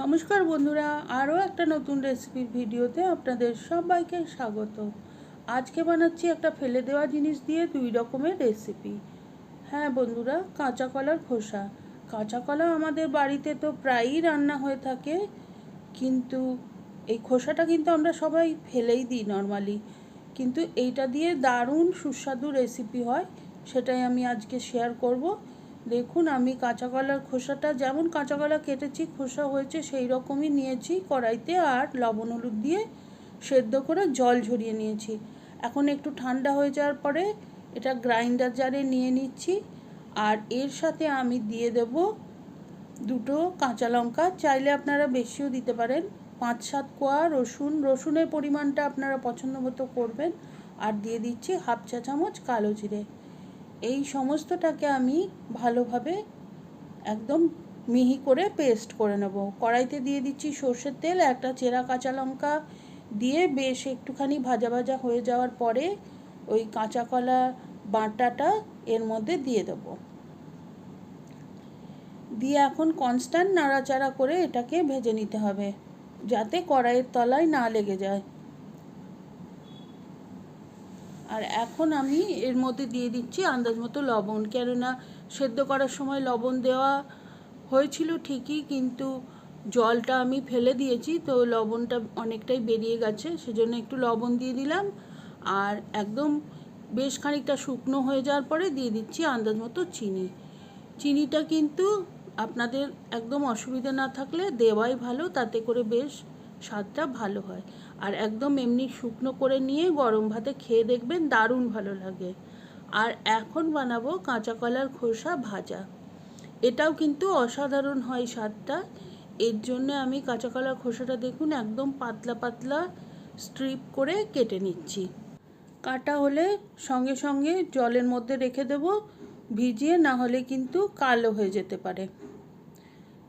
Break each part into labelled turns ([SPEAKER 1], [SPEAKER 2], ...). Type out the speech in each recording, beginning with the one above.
[SPEAKER 1] নমস্কার বন্ধুরা, আরও একটা নতুন রেসিপির ভিডিওতে আপনাদের সবাইকে স্বাগত। আজকে বানাচ্ছি একটা ফেলে দেওয়া জিনিস দিয়ে দুই রকমের রেসিপি হ্যাঁ বন্ধুরা, কাঁচা কলার খোসা। কাঁচা কলা আমাদের বাড়িতে তো প্রায়ই রান্না হয়ে থাকে, কিন্তু এই খোসাটা কিন্তু আমরা সবাই ফেলেই দিই নর্মালি কিন্তু এইটা দিয়ে দারুণ সুস্বাদু রেসিপি হয়, সেটাই আমি আজকে শেয়ার করব। দেখুন, আমি কাঁচা কলার খোসাটা, যেমন কাঁচা কলা কেটেছি, খোসা হয়েছে, সেই রকমই নিয়েছি কড়াইতে আর লবণ হলুদ দিয়ে সেদ্ধ করে জল ঝরিয়ে নিয়েছি। এখন একটু ঠান্ডা হয়ে যাওয়ার পরে এটা গ্রাইন্ডার জারে নিয়ে নিচ্ছি আর এর সাথে আমি দিয়ে দেব দুটো কাঁচা লঙ্কা। চাইলে আপনারা বেশিও দিতে পারেন, পাঁচ সাত কোয়া রসুন। রসুনের পরিমাণটা আপনারা পছন্দ মতো করবেন। আর দিয়ে দিচ্ছি হাফ চা চামচ কালো জিরে। এই সমস্তটাকে আমি ভালোভাবে একদম মিহি করে পেস্ট করে নেব। কড়াইতে দিয়ে দিচ্ছি সর্ষের তেল, একটা চেরা কাঁচা লঙ্কা দিয়ে বেশ একটুখানি ভাজা ভাজা হয়ে যাওয়ার পরে ওই কাঁচা কলা বাটাটা এর মধ্যে দিয়ে দেব। দিয়ে এখন কনস্ট্যান্ট নাড়াচাড়া করে এটাকে ভেজে নিতে হবে, যাতে কড়াইয়ের তলায় না লেগে যায়। আর এখন আমি এর মধ্যে দিয়ে দিচ্ছি আন্দাজ মতো লবণ। কেননা সেদ্ধ করার সময় লবণ দেওয়া হয়েছিল ঠিকই, কিন্তু জলটা আমি ফেলে দিয়েছি, তো লবণটা অনেকটাই বেরিয়ে গেছে, সেজন্য একটু লবণ দিয়ে দিলাম। আর একদম বেশ খানিকটা শুকনো হয়ে যাওয়ার পরে দিয়ে দিচ্ছি আন্দাজ মতো চিনি। চিনিটা কিন্তু আপনাদের একদম অসুবিধা না থাকলে দেওয়াই ভালো, তাতে করে বেশ স্বাদটা ভালো হয়। আর একদম এমনি শুকনো করে নিয়ে গরম ভাতে খেয়ে দেখবেন দারুণ ভালো লাগে। আর এখন বানাবো কাঁচা কলার খোসা ভাজা। এটাও কিন্তু অসাধারণ হয় স্বাদটা। এর জন্য আমি কাঁচা কলার খোসাটা দেখুন একদম পাতলা পাতলা স্ট্রিপ করে কেটে নিচ্ছি। কাটা হলে সঙ্গে সঙ্গে জলের মধ্যে রেখে দেব, ভিজিয়ে না হলে কিন্তু কালো হয়ে যেতে পারে।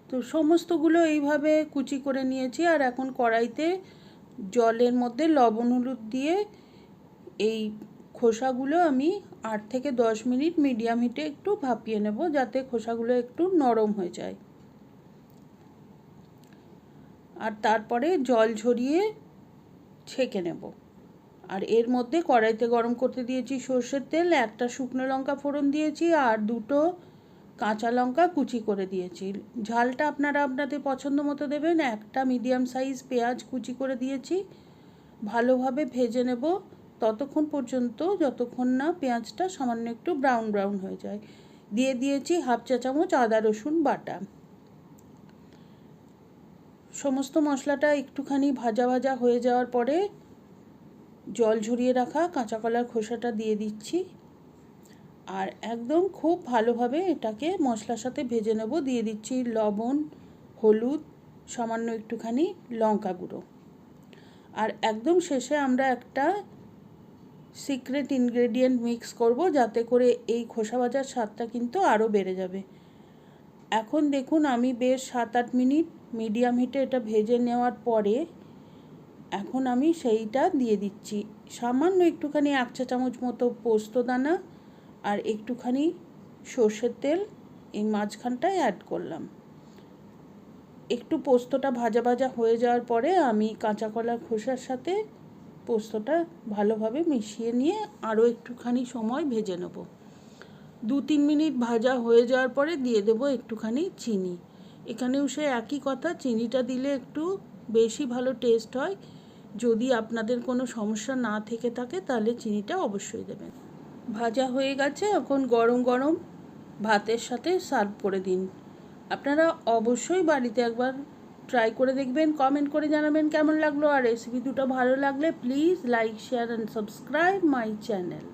[SPEAKER 1] তো সমস্তগুলো এইভাবে কুচি করে নিয়েছি আর এখন কড়াইতে জলের মধ্যে লবণ হলুদ দিয়ে এই খোসাগুলো আমি আট থেকে দশ মিনিট মিডিয়াম হিটে একটু ভাপিয়ে নেব যাতে খোসাগুলো একটু নরম হয়ে যায়। আর তারপরে জল ঝরিয়ে ছেঁকে নেব। আর এর মধ্যে কড়াইতে গরম করতে দিয়েছি সর্ষের তেল, একটা শুকনো লঙ্কা ফোড়ন দিয়েছি আর দুটো কাঁচা লঙ্কা কুচি করে দিয়েছি। ঝালটা আপনারা আপনাদের পছন্দ মতো দেবেন। একটা মিডিয়াম সাইজ পেঁয়াজ কুচি করে দিয়েছি। ভালোভাবে ভেজে নেব। ততক্ষণ পর্যন্ত যতক্ষণ না পেঁয়াজটা সামান্য একটু ব্রাউন ব্রাউন হয়ে যায়। দিয়ে দিয়েছি হাফ চা চামচ আদা রসুন বাটা। সমস্ত মশলাটা একটুখানি ভাজা ভাজা হয়ে যাওয়ার পরে জল ঝরিয়ে রাখা কাঁচা কলার খোসাটা দিয়ে দিচ্ছি। আর একদম খুব ভালোভাবে এটাকে মশলার সাথে ভেজে নেব। দিয়ে দিচ্ছি লবণ, হলুদ, সামান্য একটুখানি লঙ্কা গুঁড়ো। আর একদম শেষে আমরা একটা সিক্রেট ইনগ্রেডিয়েন্ট মিক্স করব যাতে করে এই খোসা ভাজার স্বাদটা কিন্তু আরও বেড়ে যাবে। এখন দেখুন আমি বেশ সাত আট মিনিট মিডিয়াম হিটে এটা ভেজে নেওয়ার পরে এখন আমি সেইটা দিয়ে দিচ্ছি। সামান্য একটুখানি এক চা চামচ মতো পোস্ত দানা আর একটুখানি সর্ষের তেল এই মাঝখানটায় অ্যাড করলাম। একটু পোস্তটা ভাজা ভাজা হয়ে যাওয়ার পরে আমি কাঁচা কলার খোসার সাথে পোস্তটা ভালোভাবে মিশিয়ে নিয়ে আরও একটুখানি সময় ভেজে নেব। দু তিন মিনিট ভাজা হয়ে যাওয়ার পরে দিয়ে দেবো একটুখানি চিনি। এখানেও সে একই কথা, চিনিটা দিলে একটু বেশি ভালো টেস্ট হয়। যদি আপনাদের কোনো সমস্যা না থেকে থাকে তাহলে চিনিটা অবশ্যই দেবেন। ভাজা হয়ে গেছে, এখন গরম গরম ভাতের সাথে সার্ভ করে দিন। আপনারা অবশ্যই বাড়িতে একবার ট্রাই করে দেখবেন কমেন্ট করে জানাবেন কেমন লাগল আর রেসিপি দুটো ভালো লাগলে please like share and subscribe my channel